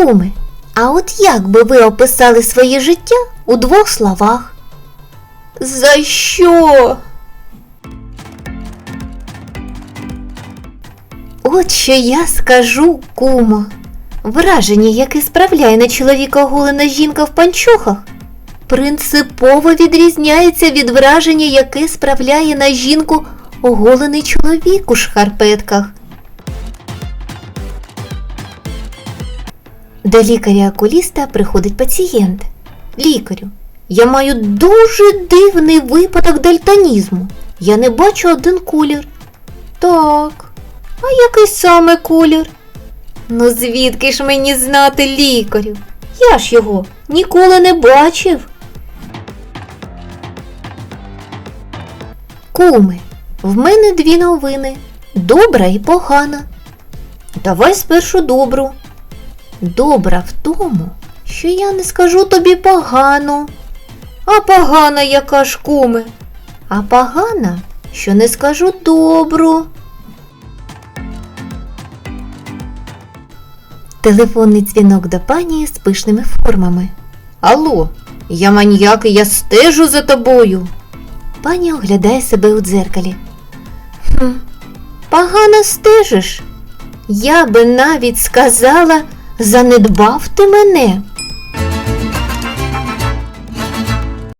Куми, а от як би ви описали своє життя у двох словах? За що? От що я скажу, кумо. Враження, яке справляє на чоловіка оголена жінка в панчохах, принципово відрізняється від враження, яке справляє на жінку оголений чоловік у шкарпетках. До лікаря-окуліста приходить пацієнт. Лікарю, я маю дуже дивний випадок дальтонізму. Я не бачу один колір. Так, а який саме колір? Ну звідки ж мені знати лікарю? Я ж його ніколи не бачив. Куми, в мене дві новини добра і погана. Давай спершу добру. Добра в тому, що я не скажу тобі погано. А погана яка ж куми? А погана, що не скажу добру. Телефонний дзвінок до пані з пишними формами. Алло, я маньяк і я стежу за тобою. Пані оглядає себе у дзеркалі. Хм, погано стежиш. Я би навіть сказала, занедбав ти мене.